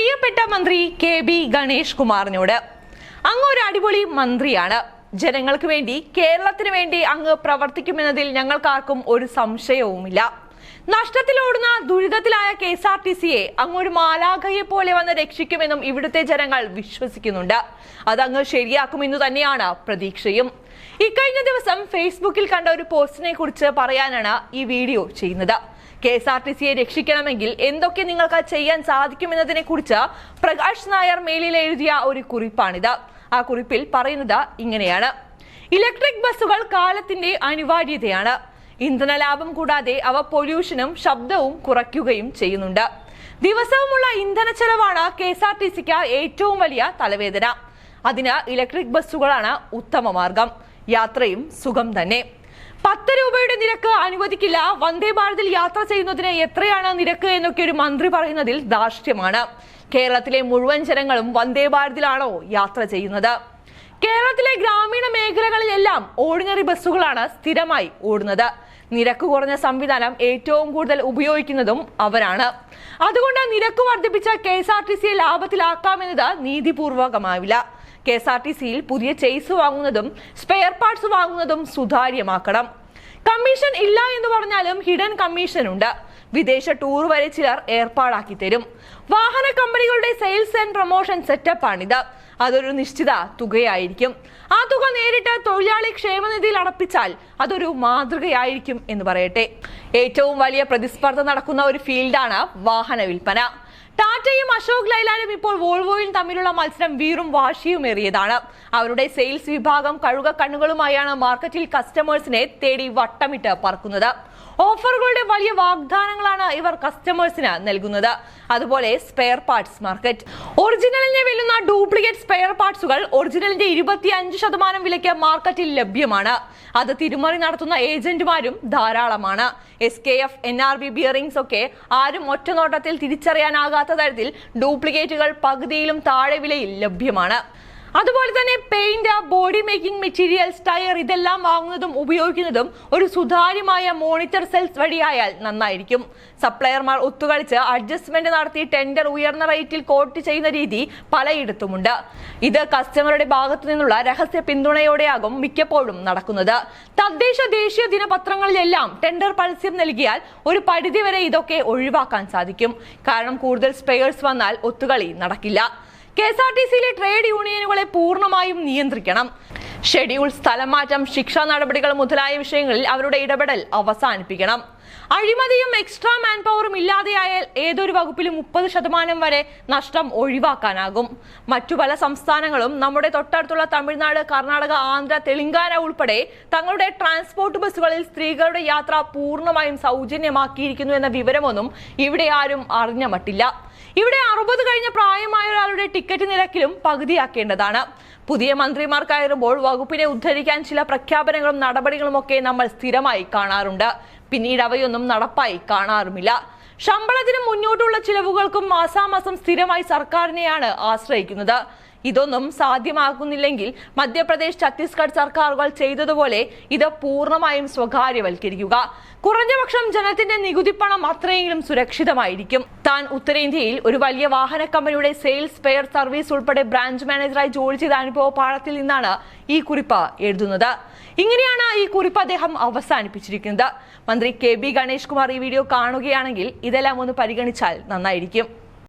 പ്രിയപ്പെട്ട മന്ത്രി K B Ganesh കുമാറിനോട്. അങ്ങ് ഒരു അടിപൊളി മന്ത്രിയാണ്. ജനങ്ങൾക്ക് വേണ്ടി കേരളത്തിന് വേണ്ടി അങ്ങ് പ്രവർത്തിക്കുമെന്നതിൽ ഞങ്ങൾക്കാർക്കും ഒരു സംശയവുമില്ല. നഷ്ടത്തിലോടുന്ന ദുരിതത്തിലായ കെ എസ് ആർ ടി സിയെ അങ്ങ് ഒരു മാലാഖയെ പോലെ വന്ന് രക്ഷിക്കുമെന്നും ഇവിടുത്തെ ജനങ്ങൾ വിശ്വസിക്കുന്നുണ്ട്. അതങ്ങ് ശരിയാക്കുമെന്നു തന്നെയാണ് പ്രതീക്ഷയും. ഇക്കഴിഞ്ഞ ദിവസം ഫേസ്ബുക്കിൽ കണ്ട ഒരു പോസ്റ്റിനെ കുറിച്ച് പറയാനാണ് ഈ വീഡിയോ ചെയ്യുന്നത്. കെ എസ് ആർ ടി സിയെ രക്ഷിക്കണമെങ്കിൽ എന്തൊക്കെ നിങ്ങൾക്ക് ചെയ്യാൻ സാധിക്കുമെന്നതിനെ കുറിച്ച് പ്രകാശ് നായർ മേലിൽ എഴുതിയ ഒരു കുറിപ്പാണിത്. ആ കുറിപ്പിൽ പറയുന്നത് ഇങ്ങനെയാണ്. ഇലക്ട്രിക് ബസ്സുകൾ കാലത്തിന്റെ അനിവാര്യതയാണ്. ഇന്ധന ലാഭം കൂടാതെ അവ പൊല്യൂഷനും ശബ്ദവും കുറയ്ക്കുകയും ചെയ്യുന്നുണ്ട്. ദിവസവുമുള്ള ഇന്ധന ചെലവാണ് കെ എസ് ആർ ടി സിക്ക് ഏറ്റവും വലിയ തലവേദന. അതിന് ഇലക്ട്രിക് ബസ്സുകളാണ് ഉത്തമ മാർഗം. യാത്രയും സുഖം തന്നെ. പത്ത് രൂപയുടെ നിരക്ക് അനുവദിക്കില്ല. വന്ദേ ഭാരതിൽ യാത്ര ചെയ്യുന്നതിന് എത്രയാണ് നിരക്ക് എന്നൊക്കെ ഒരു മന്ത്രി പറയുന്നതിൽ ധാർഷ്ട്യമാണ്. കേരളത്തിലെ മുഴുവൻ ജനങ്ങളും വന്ദേ ഭാരതിലാണോ യാത്ര ചെയ്യുന്നത്? കേരളത്തിലെ ഗ്രാമീണ മേഖലകളിലെല്ലാം ഓർഡിനറി ബസ്സുകളാണ് സ്ഥിരമായി ഓടുന്നത്. നിരക്ക് കുറഞ്ഞ സംവിധാനം ഏറ്റവും കൂടുതൽ ഉപയോഗിക്കുന്നതും അവരാണ്. അതുകൊണ്ട് നിരക്ക് വർദ്ധിപ്പിച്ച കെ എസ് ആർ ടി സിയെ ലാഭത്തിലാക്കാമെന്നത് നീതിപൂർവകമാവില്ല. കെ എസ് ആർ ടി സിയിൽ പുതിയ ചെയ്സ് വാങ്ങുന്നതും സ്പെയർ പാർട്സ് വാങ്ങുന്നതും സുതാര്യമാക്കണം. കമ്മീഷൻ ഇല്ല എന്ന് പറഞ്ഞാലും ഹിഡൻ കമ്മീഷൻ ഉണ്ട്. വിദേശ ടൂർ വരെ ചിലർ ഏർപ്പാടാക്കി തരും. വാഹന കമ്പനികളുടെ സെയിൽസ് ആൻഡ് പ്രൊമോഷൻ സെറ്റപ്പാണിത് അതൊരു നിശ്ചിത തുകയായിരിക്കും. ആ തുക നേരിട്ട് തൊഴിലാളി ക്ഷേമനിധിയിൽ അടപ്പിച്ചാൽ അതൊരു മാതൃകയായിരിക്കും എന്ന് പറയട്ടെ. ഏറ്റവും വലിയ പ്രതിസ്പർദ്ധ നടക്കുന്ന ഒരു ഫീൽഡാണ് വാഹന വിൽപ്പന. ടാറ്റയും അശോക് ലൈലാനും ഇപ്പോൾ വോൾവോയും തമ്മിലുള്ള മത്സരം വീറും വാശിയുമേറിയതാണ് അവരുടെ സെയിൽസ് വിഭാഗം കഴുക കണ്ണുകളുമായാണ് മാർക്കറ്റിൽ കസ്റ്റമേഴ്സിനെ തേടി വട്ടമിട്ട് പറക്കുന്നത്. ഓഫറുകളുടെ വലിയ വാഗ്ദാനങ്ങളാണ് ഇവർ കസ്റ്റമേഴ്സിന് നൽകുന്നത്. അതുപോലെ സ്പെയർ പാർട്സ് മാർക്കറ്റ് ഒറിജിനലിനെ വെല്ലുന്ന ഡ്യൂപ്ലിക്കേറ്റ് സ്പെയർ പാർട്സുകൾ ഒറിജിനലിന്റെ ഇരുപത്തി അഞ്ച് ശതമാനം വിലയ്ക്ക് മാർക്കറ്റിൽ ലഭ്യമാണ്. അത് തിരുമറി നടത്തുന്ന ഏജന്റുമാരും ധാരാളമാണ്. S K F N R B bearings ഒക്കെ ആരും ഒറ്റനോട്ടത്തിൽ തിരിച്ചറിയാനാകാത്ത തരത്തിൽ ഡ്യൂപ്ലിക്കേറ്റുകൾ പകുതിയിലും താഴെ വിലയിൽ ലഭ്യമാണ്. അതുപോലെ തന്നെ paint body making materials tyre ഇതെല്ലാം വാങ്ങുന്നതും ഉപയോഗിക്കുന്നതും ഒരു സുതാര്യമായ മോണിറ്റർ സെൽസ് വഴിയായാൽ നന്നായിരിക്കും. സപ്ലയർമാർ ഒത്തുകളിച്ച് അഡ്ജസ്റ്റ്മെന്റ് നടത്തി ടെൻഡർ ഉയർന്ന റേറ്റിൽ കോട്ട് ചെയ്യുന്ന രീതി പലയിടത്തുമുണ്ട്. ഇത് കസ്റ്റമറുടെ ഭാഗത്തു നിന്നുള്ള രഹസ്യ പിന്തുണയോടെയാകും മിക്കപ്പോഴും നടക്കുന്നത്. തദ്ദേശ ദേശീയ ദിനപത്രങ്ങളിലെല്ലാം ടെൻഡർ പരസ്യം നൽകിയാൽ ഒരു പരിധിവരെ ഇതൊക്കെ ഒഴിവാക്കാൻ സാധിക്കും. കാരണം കൂടുതൽ സ്പെയേഴ്സ് വന്നാൽ ഒത്തുകളി നടക്കില്ല. കെ എസ് ആർ ടി സിയിലെ ട്രേഡ് യൂണിയനുകളെ പൂർണമായും നിയന്ത്രിക്കണം. ഷെഡ്യൂൾ സ്ഥലമാറ്റം ശിക്ഷാ നടപടികൾ മുതലായ വിഷയങ്ങളിൽ അവരുടെ ഇടപെടൽ അവസാനിപ്പിക്കണം. അഴിമതിയും എക്സ്ട്രാ മാൻ പവറും ഇല്ലാതെയായാൽ ഏതൊരു വകുപ്പിലും മുപ്പത് ശതമാനം വരെ നഷ്ടം ഒഴിവാക്കാനാകും. മറ്റു പല സംസ്ഥാനങ്ങളും നമ്മുടെ തൊട്ടടുത്തുള്ള തമിഴ്നാട് കർണാടക ആന്ധ്ര തെലങ്കാന ഉൾപ്പെടെ തങ്ങളുടെ ട്രാൻസ്പോർട്ട് ബസ്സുകളിൽ സ്ത്രീകളുടെ യാത്ര പൂർണമായും സൗജന്യമാക്കിയിരിക്കുന്നു എന്ന വിവരമൊന്നും ഇവിടെ ആരും അറിഞ്ഞ മട്ടില്ല ഇവിടെ അറുപത് കഴിഞ്ഞ പ്രായമായ ഒരാളുടെ ടിക്കറ്റ് നിരക്കിലും പകുതിയാക്കേണ്ടതാണ്. പുതിയ മന്ത്രിമാർ കയറുമ്പോൾ വകുപ്പിനെ ഉദ്ധരിക്കാൻ ചില പ്രഖ്യാപനങ്ങളും നടപടികളും ഒക്കെ നമ്മൾ സ്ഥിരമായി കാണാറുണ്ട്. പിന്നീട് അവയൊന്നും നടപ്പായി കാണാറുമില്ല. ശമ്പളത്തിനും മുന്നോട്ടുള്ള ചിലവുകൾക്കും മാസാമാസം സ്ഥിരമായി സർക്കാരിനെയാണ് ആശ്രയിക്കുന്നത്. ഇതൊന്നും സാധ്യമാകുന്നില്ലെങ്കിൽ മധ്യപ്രദേശ് ഛത്തീസ്ഗഡ് സർക്കാരുകൾ ചെയ്തതുപോലെ ഇത് പൂർണമായും സ്വകാര്യവൽക്കരിക്കുക. കുറഞ്ഞപക്ഷം ജനത്തിന്റെ നികുതിപ്പണം അത്രയെങ്കിലും സുരക്ഷിതമായിരിക്കും. താൻ ഉത്തരേന്ത്യയിൽ ഒരു വലിയ വാഹന കമ്പനിയുടെ സെയിൽസ് പെയർ സർവീസ് ഉൾപ്പെടെ ബ്രാഞ്ച് മാനേജറായി ജോലി ചെയ്ത അനുഭവ പാഠത്തിൽ നിന്നാണ് ഈ കുറിപ്പ് എഴുതുന്നത്. ഇങ്ങനെയാണ് ഈ കുറിപ്പ് അദ്ദേഹം അവസാനിപ്പിച്ചിരിക്കുന്നത്. മന്ത്രി കെ ബി ഗണേഷ് കുമാർ ഈ വീഡിയോ കാണുകയാണെങ്കിൽ ഇതെല്ലാം ഒന്ന് പരിഗണിച്ചാൽ നന്നായിരിക്കും.